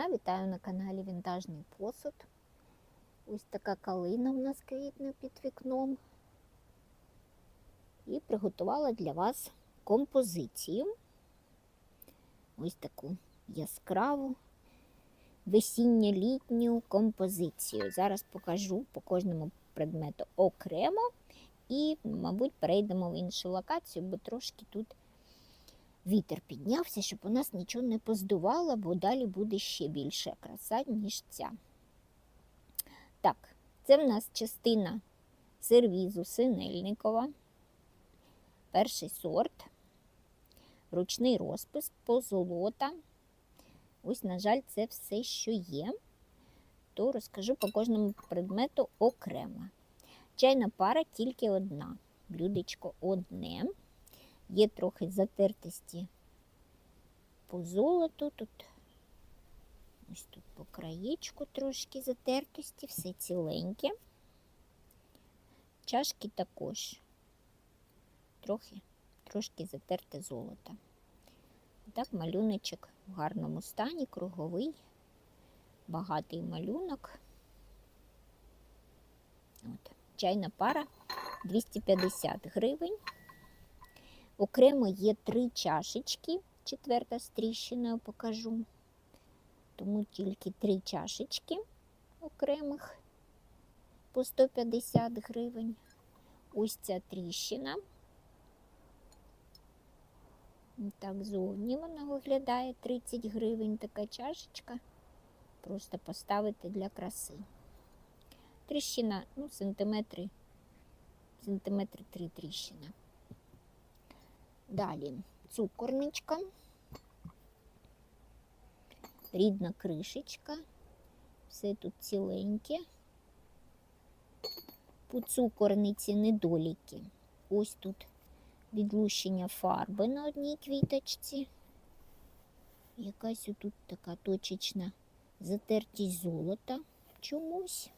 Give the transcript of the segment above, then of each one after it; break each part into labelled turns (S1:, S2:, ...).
S1: Дня! Вітаю на каналі Вінтажний посуд. Ось така калина в нас квітне під вікном. І приготувала для вас композицію. Ось таку яскраву весінньо-літню композицію. Зараз покажу по кожному предмету окремо і, мабуть, перейдемо в іншу локацію, бо трошки тут вітер піднявся, щоб у нас нічого не поздувало, бо далі буде ще більше краса, ніж ця. Так, це в нас частина сервізу Синельникова. Перший сорт, ручний розпис, позолота. Ось, на жаль, це все, що є. То розкажу по кожному предмету окремо. Чайна пара тільки одна. Блюдечко одне. Є трохи затертості по золоту. Тут ось тут по краєчку трошки затертості, все ціленьке. Чашки також трохи, трошки затерте золото. Так, малюночок в гарному стані, круговий, багатий малюнок. От. Чайна пара 250 гривень. Окремо є три чашечки, четверта з тріщиною покажу. Тому тільки три чашечки окремих по 150 гривень. Ось ця тріщина. Так, зовні вона виглядає 30 гривень така чашечка. Просто поставити для краси. Тріщина, ну, сантиметри, сантиметри три тріщина. Далі цукорничка, рідна кришечка, все тут ціленьке. По цукорниці недоліки. Ось тут відлущення фарби на одній квіточці. Якась тут така точечна затертість золота чомусь.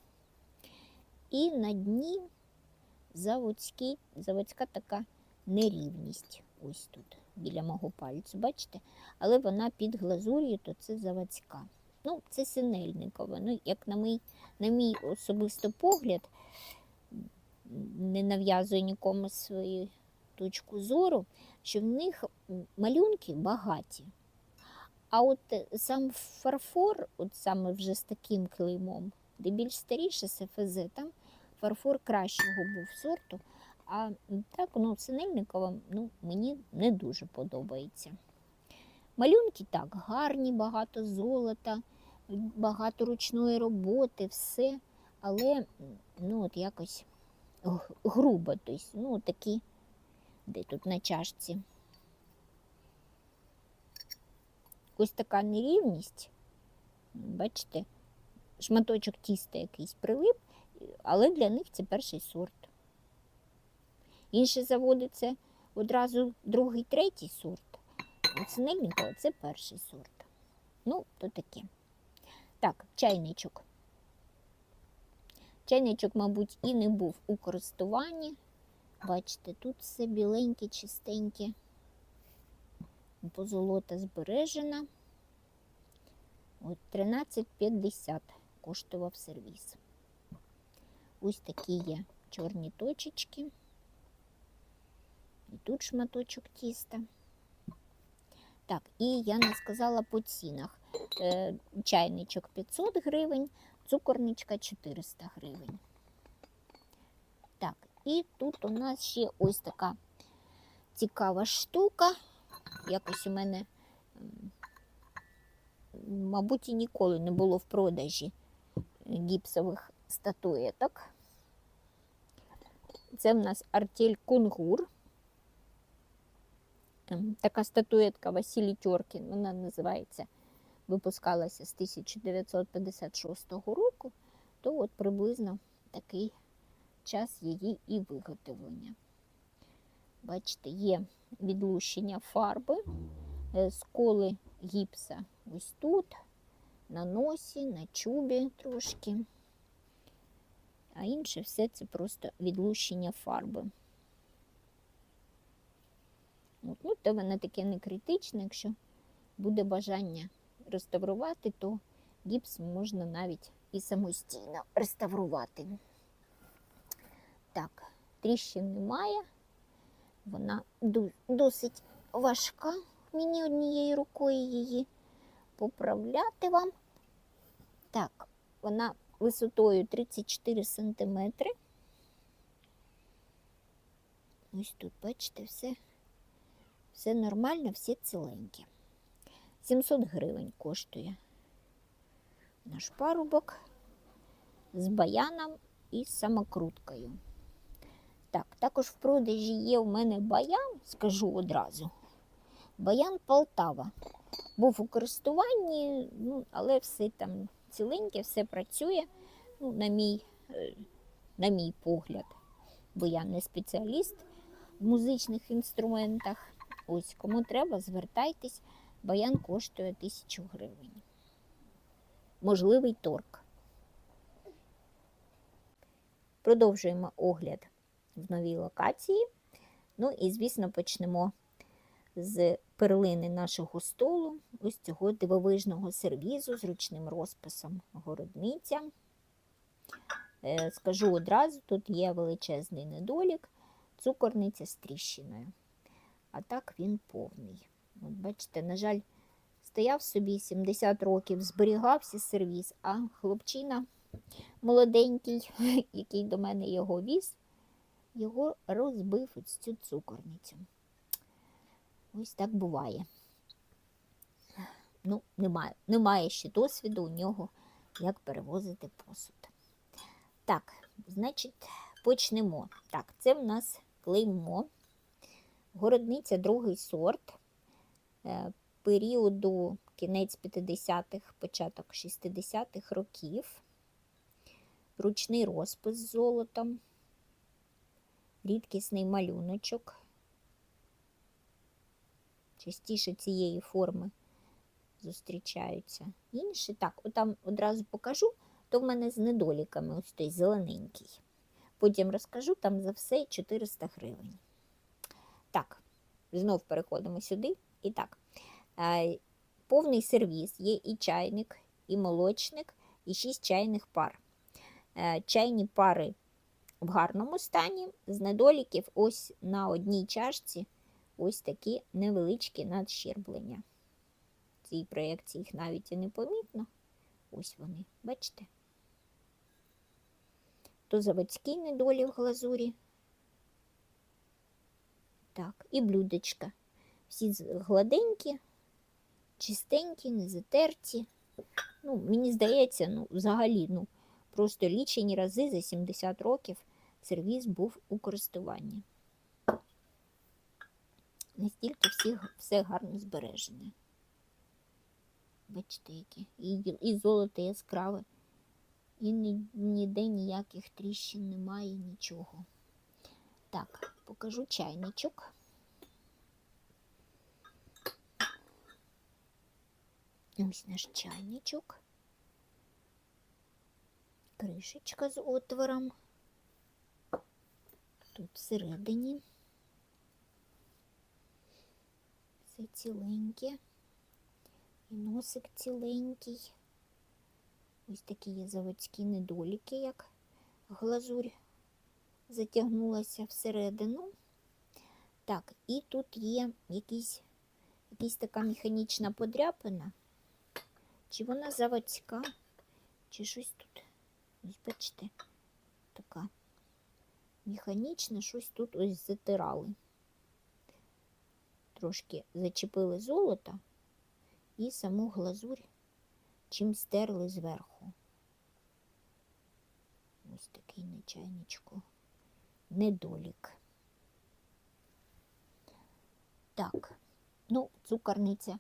S1: І на дні заводський, заводська така нерівність. Ось тут, біля мого пальцю, бачите? Але вона під глазур'ю, то це заводська. Ну, це синельникова. Ну, як на мій, на мій особисто погляд, не нав'язую нікому свою точку зору, що в них малюнки багаті. А от сам фарфор, от саме вже з таким клеймом, де більш старіше СФЗ, там фарфор кращого був сорту. А так, ну, Синельникова ну, мені не дуже подобається. Малюнки так, гарні, багато золота, багато ручної роботи, все, але ну, от якось грубо, тобто, ну, такі, де тут на чашці. Ось така нерівність, бачите, шматочок тіста якийсь прилип, але для них це перший сорт. Інші заводи це одразу другий, третій сорт. А це перший сорт. Ну, то таке. Так, чайничок. Чайничок, мабуть, і не був у користуванні. Бачите, тут все біленьке, чистеньке, позолота збережена. От 13,50 коштував сервіс. Ось такі є чорні точечки. І тут шматочок тіста. Так, і я не сказала по цінах. Е, чайничок 500 гривень, цукорничка 400 гривень. Так, і тут у нас ще ось така цікава штука. Якось у мене, мабуть, і ніколи не було в продажі гіпсових статуеток. Це в нас артель кунгур. Така статуетка Василій Тьоркін, вона називається, випускалася з 1956 року, то от приблизно такий час її і виготовлення. Бачите, є відлущення фарби, сколи гіпса ось тут, на носі, на чубі трошки, а інше все це просто відлущення фарби. От, ну, то воно таке не критичне, якщо буде бажання реставрувати, то гіпс можна навіть і самостійно реставрувати. Так, тріщин немає. Вона досить важка. Мені однією рукою її поправляти вам. Так, вона висотою 34 см. Ось тут, бачите, все, все нормально, все ціленьке. 700 гривень коштує наш парубок з баяном і самокруткою. Так, також в продажі є у мене баян, скажу одразу. Баян Полтава. Був у користуванні, ну, але все там ціленьке, все працює, ну, на, мій, е, на мій погляд, бо я не спеціаліст в музичних інструментах. Ось, кому треба, звертайтесь, баян коштує тисячу гривень. Можливий торг. Продовжуємо огляд в новій локації. Ну і, звісно, почнемо з перлини нашого столу, ось цього дивовижного сервізу з ручним розписом городниця. Е, Скажу одразу, тут є величезний недолік, цукорниця з тріщиною. А так він повний. От бачите, на жаль, стояв собі 70 років, зберігався сервіз, а хлопчина молоденький, який до мене його віз, його розбив ось цю цукорницю. Ось так буває. Ну, немає, немає ще досвіду у нього, як перевозити посуд. Так, значить, почнемо. Так, це в нас клеймо. Городниця другий сорт е, періоду кінець 50-х, початок 60-х років. Ручний розпис з золотом, рідкісний малюночок. Частіше цієї форми зустрічаються. Інші, так, отам одразу покажу, то в мене з недоліками, ось той зелененький. Потім розкажу, там за все 400 гривень. Так, знов переходимо сюди. І так, е, повний сервіс, є і чайник, і молочник, і 6 чайних пар. Е, Чайні пари в гарному стані, з недоліків ось на одній чашці ось такі невеличкі надщерблення. Цій проєкції їх навіть і не помітно. Ось вони, бачите? То заводський недолі в глазурі. Так, і блюдечка. Всі гладенькі, чистенькі, не затерті. Ну, мені здається, ну, взагалі, ну, просто лічені рази за 70 років сервіс був у користуванні. Настільки всі, все гарно збережене. Бачите, які. І, і золото яскраве. І ні, ніде ніяких тріщин немає, нічого. Так, покажу чайничок. Ось наш чайничок. Кришечка з отвором. Тут всередині. Все ціленьке. І носик ціленький. Ось такі є заводські недоліки, як глазурь затягнулася всередину. Так, і тут є якийсь, якась така механічна подряпина. Чи вона заводська, чи щось тут. Ось бачите, така механічна, щось тут ось затирали. Трошки зачепили золото і саму глазурь чим стерли зверху. Ось такий на чайничку недолік. Так, ну, цукорниця.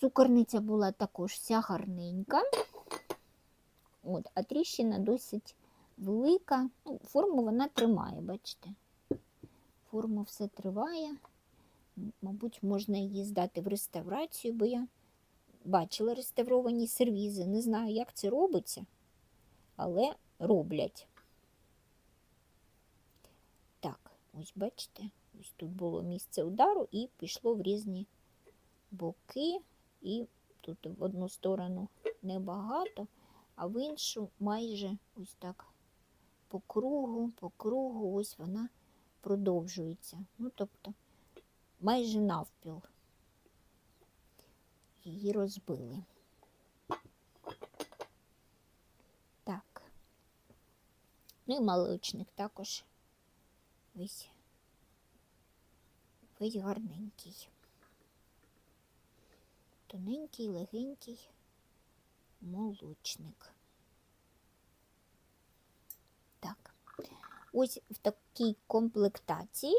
S1: Цукорниця була також вся гарненька. От, а тріщина досить велика. Ну, форму вона тримає, бачите? Форма все триває. Мабуть, можна її здати в реставрацію, бо я бачила реставровані сервізи. Не знаю, як це робиться, але роблять. Так, ось бачите, ось тут було місце удару і пішло в різні боки, і тут в одну сторону небагато, а в іншу майже ось так по кругу, по кругу, ось вона продовжується. Ну, тобто майже навпіл її розбили. Так. Ну і молочник також весь, весь гарненький. Тоненький, легенький молочник. Так. Ось в такій комплектації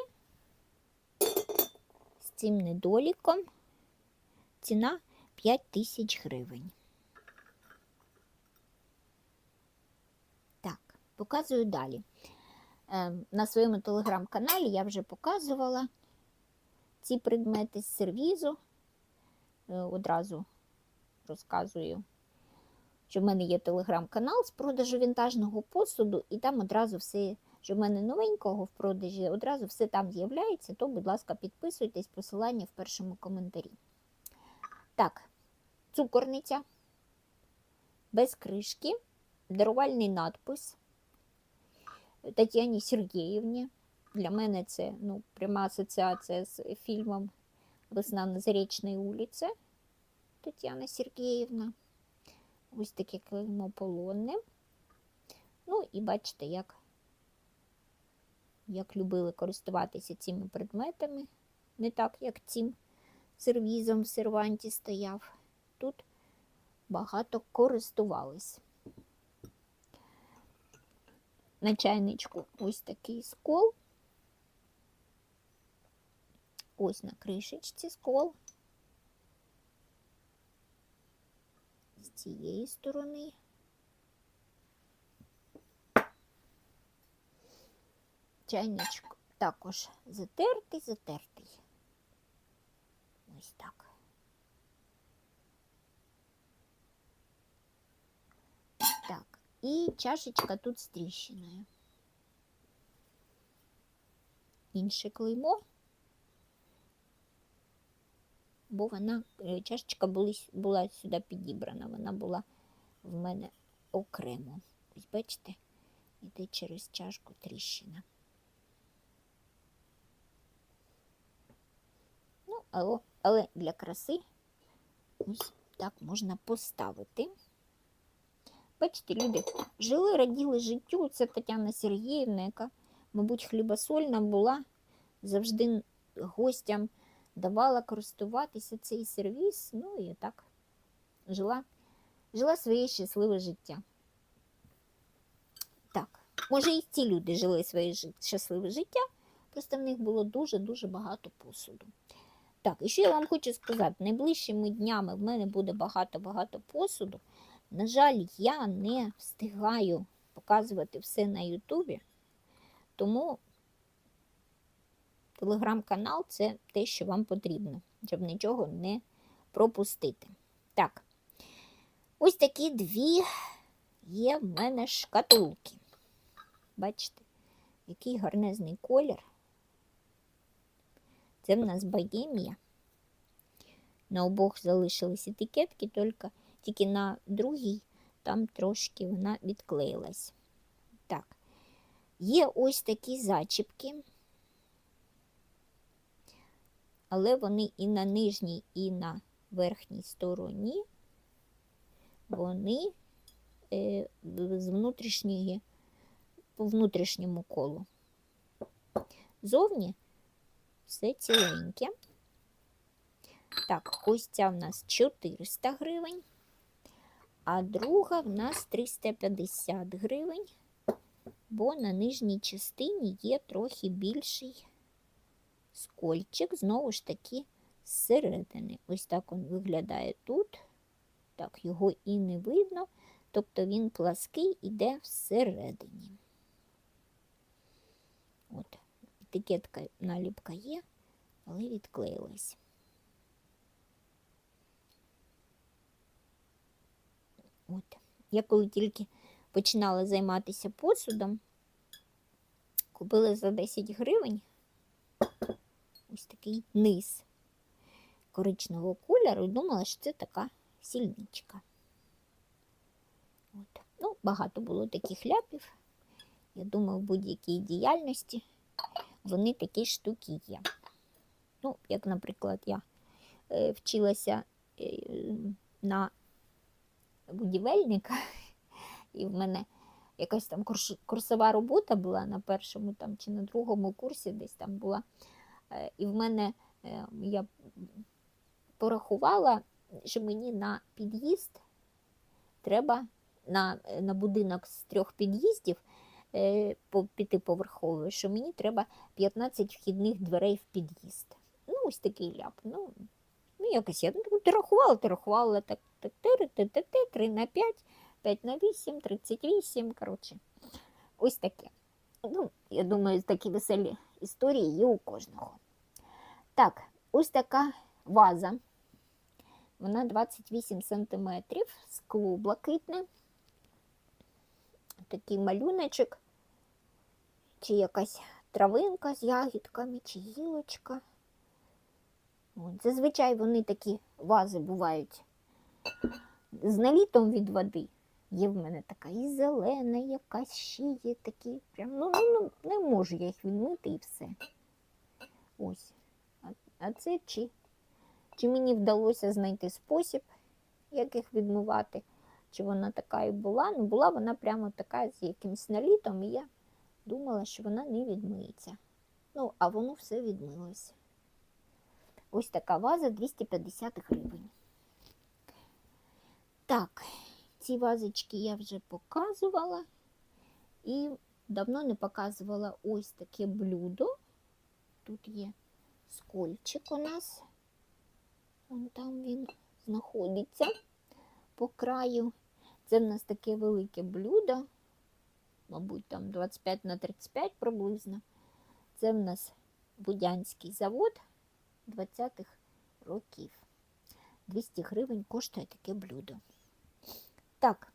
S1: з цим недоліком ціна 5 тисяч гривень. Так, показую далі. Е, На своєму телеграм-каналі я вже показувала ці предмети з сервізу. Е, Одразу розказую, що в мене є телеграм-канал з продажу вінтажного посуду, і там одразу все, що в мене новенького в продажі, одразу все там з'являється, то, будь ласка, підписуйтесь, посилання в першому коментарі. Так, цукорниця без кришки, дарувальний надпис Тетяні Сергіївні. Для мене це ну, пряма асоціація з фільмом Весна на Зарічній вулиці Тетяна Сергіївна. Ось таке клеймо полонне. Ну і бачите, як, як любили користуватися цими предметами. Не так, як цим сервізом в серванті стояв. Тут багато користувались. На чайничку ось такий скол. Ось на кришечці скол. З цієї сторони. Чайничок також затертий, затертий. Ось так. Так, і чашечка тут з тріщиною. Інше клеймо, бо вона, е, чашечка були, була сюди підібрана, вона була в мене окремо. Ось бачите, йде через чашку тріщина. Ну, але, але для краси ось так можна поставити. Бачите, люди жили, раділи життю. Це Тетяна Сергіївна, яка, мабуть, хлібосольна була, завжди гостям давала користуватися цей сервіс. Ну і так жила, жила своє щасливе життя. Так, може, і ці люди жили своє щасливе життя, просто в них було дуже-дуже багато посуду. Так, і що я вам хочу сказати, найближчими днями в мене буде багато-багато посуду. На жаль, я не встигаю показувати все на Ютубі, тому телеграм-канал це те, що вам потрібно, щоб нічого не пропустити. Так, ось такі дві є в мене шкатулки. Бачите, який гарнезний колір. Це в нас богемія. На обох залишились етикетки, тільки, тільки на другій там трошки вона відклеїлась. Так, є ось такі зачіпки, але вони і на нижній, і на верхній стороні, вони е, з внутрішньої, по внутрішньому колу. Зовні все ціленьке. Так, ось ця в нас 400 гривень, а друга в нас 350 гривень, бо на нижній частині є трохи більший скольчик, знову ж таки, зсередини. Ось так він виглядає тут. Так, його і не видно, тобто він плаский іде всередині. От, етикетка наліпка є, але відклеїлась. От. Я коли тільки починала займатися посудом, купила за 10 гривень ось такий низ коричневого кольору і думала, що це така сільничка. От. Ну, багато було таких ляпів. Я думаю, в будь-якій діяльності вони такі штуки є. Ну, як, наприклад, я е, вчилася е, на будівельника, і в мене якась там курсова робота була на першому там, чи на другому курсі, десь там була. Е, І в мене е, я порахувала, що мені на під'їзд треба на, на будинок з трьох під'їздів е, по п'ятиповерховий, що мені треба 15 вхідних дверей в під'їзд. Ну, ось такий ляп. Ну, ну якось я ну, ти рахувала, ти рахувала так, так, ти, 3 на 5, 5 на 8, 38, коротше. Ось таке. Ну, я думаю, такі веселі історії є у кожного. Так, ось така ваза. Вона 28 см, скло блакитне. Такий малюночок, чи якась травинка з ягідками, чи гілочка. От. Зазвичай вони такі вази бувають з налітом від води. Є в мене така і зелена, якась ще є такі. Прям, ну, ну, ну, не можу я їх відмити і все. Ось. А, а це чи, чи мені вдалося знайти спосіб, як їх відмивати? Чи вона така і була? Ну, була вона прямо така з якимось налітом, і я думала, що вона не відмиється. Ну, а воно все відмилося. Ось така ваза 250 гривень. Так, ці вазочки я вже показувала. І давно не показувала ось таке блюдо. Тут є скольчик у нас. Вон там він знаходиться по краю. Це в нас таке велике блюдо, мабуть, там 25 на 35 приблизно. Це в нас Будянський завод 20-х років. 200 гривень коштує таке блюдо. Так,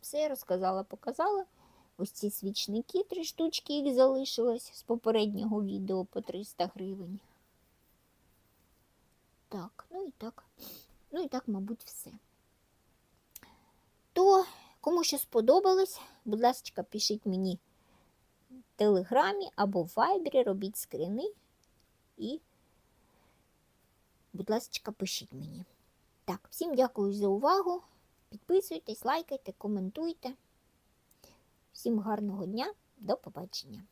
S1: все я розказала, показала. Ось ці свічники, три штучки їх залишилось з попереднього відео по 300 гривень. Так, ну і так, ну і так, мабуть, все. То, кому що сподобалось, будь ласка, пишіть мені в телеграмі або в вайбері, робіть скрини і, будь ласка, пишіть мені. Так, всім дякую за увагу. Підписуйтесь, лайкайте, коментуйте. Всім гарного дня, до побачення!